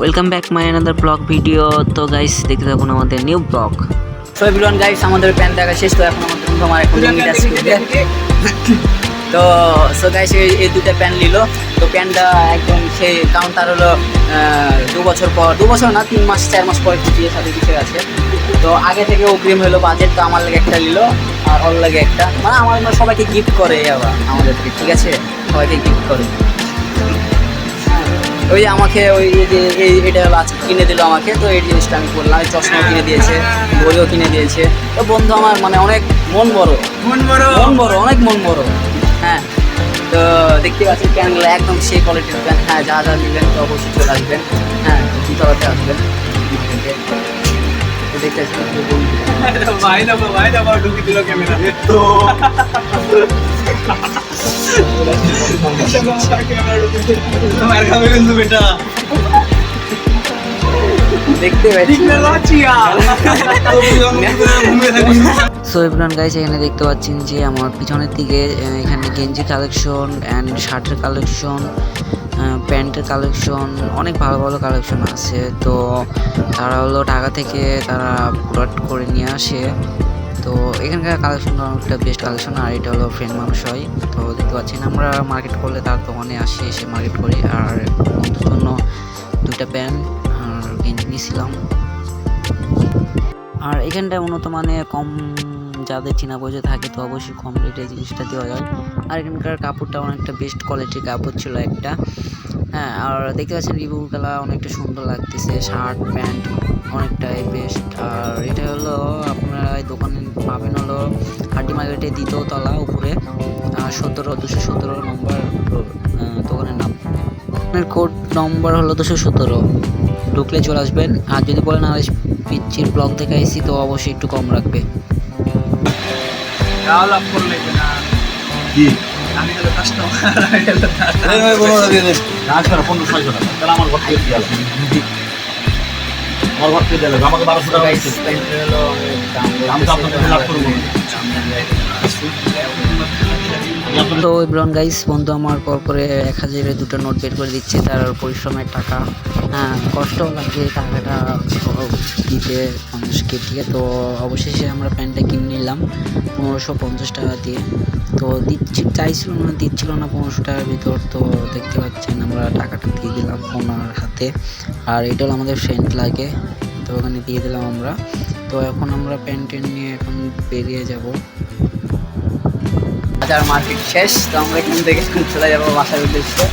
Welcome back my another blog video তো guys দেখতে থাকুন আমাদের new blog so everyone guys আমাদের প্যান দেখা শেষ তো এখন আমাদের আমার এখন তো সো গাইস এই দুটো প্যান নিল। তো প্যানটা একদম সেই কাউন্টার হলো দু বছর পর দু বছর না তিন মাস চার মাস পর বিয়ে সাথে কিছু আছে। তো আগে থেকে অগ্রিম হলো বাজেট তো আমার লাগে একটা নিল আর ওর লাগে একটা। মানে আমার মানে সবাইকে গিফট করে আবার আমাদেরকে ঠিক আছে? সবাইকে গিফট করে। ওই আমাকে ওই এই যে এই এটা আজকে কিনে দিল আমাকে তো এই জিনিসটা আমি বললাম এই চশমাও কিনে দিয়েছে বইও কিনে দিয়েছে। তো বন্ধু আমার মানে অনেক মন বড়। মন বড়। মন বড় অনেক মন বড়। হ্যাঁ। তো দেখতে পাচ্ছি প্যানগুলো একদম সেই কোয়ালিটির প্যান হ্যাঁ যা যা নেবেন তো অবশ্যই চলে আসবেন। হ্যাঁ দুতলাতে আসবেন। দেখতে পাচ্ছি ভাই দাও ভাই দাও ঢুকি দিল ক্যামেরা তো। সো এভরিওয়ান গাইস এখানে দেখতে পাচ্ছেন যে আমার পিছনের দিকে এখানে গেঞ্জি কালেকশন অ্যান্ড শার্টের কালেকশন প্যান্টের কালেকশন অনেক ভালো ভালো কালেকশন আছে। তো তারা হলো ঢাকা থেকে তারা প্রোডাক্ট করে নিয়ে আসে। তো এখানকার কালেকশনটা অনেকটা বেস্ট কালেকশন আর এটা হলো ফ্রেন্ড মানুষ হয়। তো দেখতে পাচ্ছেন আমরা মার্কেট করলে তার দোকানে আসি, এসে মার্কেট করি। আর বন্ধুর জন্য দুইটা প্যান্ট আর গেঞ্জি নিয়েছিলাম। আর এখানটায় উন্নত মানে কম যাদের চেনা পয়সা থাকে, তো অবশ্যই কম রেটে জিনিসটা দেওয়া যায়। আর এখানকার কাপড়টা অনেকটা বেস্ট কোয়ালিটির কাপড় ছিল একটা। হ্যাঁ আর দেখতে পাচ্ছেন রিভিউগুলো অনেকটা সুন্দর লাগতেছে শার্ট প্যান্ট অনেকটাই বেস্ট আর এটা হলো আপনারা এই দোকানে পাবেন হলো হাড্ডি মার্কেটে দ্বিতীয় তলা উপরে সতেরো দুশো সতেরো নম্বর দোকানের নাম। আপনার কোড নম্বর হলো দুশো সতেরো। ঢুকলে চলে আসবেন। আর যদি বলেন আর পিচ্ছির ব্লগ থেকে আইসি তো অবশ্যই একটু কম রাখবে। লাভ করলে না কি? আমি হলো কাস্টমার এই ভাই বলো দিয়ে দেন আজ পনেরো ছয়শো টাকা। তাহলে আমার ঘর থেকে দিয়ে আমার ঘর থেকে দেবে আমাকে বারোশো টাকা গাইস দিচ্ছে। প্যান্টের হলো অনেক দাম আমি তো আপনাকে লাভ করব তো ইব্রান গাইস বন্ধু আমার পর পরে এক হাজারের দুটো নোট বের করে দিচ্ছে। তার পরিশ্রমের টাকা হ্যাঁ কষ্ট লাগছে টাকাটা দিতে মানুষকে। ঠিক আছে তো অবশেষে আমরা প্যান্টটা কিনে নিলাম। পনেরোশো পঞ্চাশ টাকা দিয়ে। তো দিচ্ছি, চাইছিল না, দিচ্ছিল না পনেরোশো টাকার ভিতর। তো দেখতে পাচ্ছেন আমরা টাকাটা দিয়ে দিলাম ওনার হাতে। আর এটা হলো আমাদের ফ্রেন্ড লাগে, তো ওখানে দিয়ে দিলাম আমরা। তো এখন আমরা প্যান্ট নিয়ে এখন বেরিয়ে যাব। বাজার মার্কেট শেষ, তো আমরা এখান থেকে চলে যাব বাসার উদ্দেশ্যে।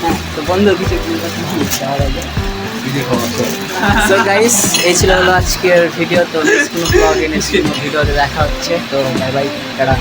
হ্যাঁ তো বন্ধু, কিছু সো গাইস এই ছিল হলো আজকের ভিডিও তো ভিডিওতে দেখা হচ্ছে। তো বাই বাই টাটা।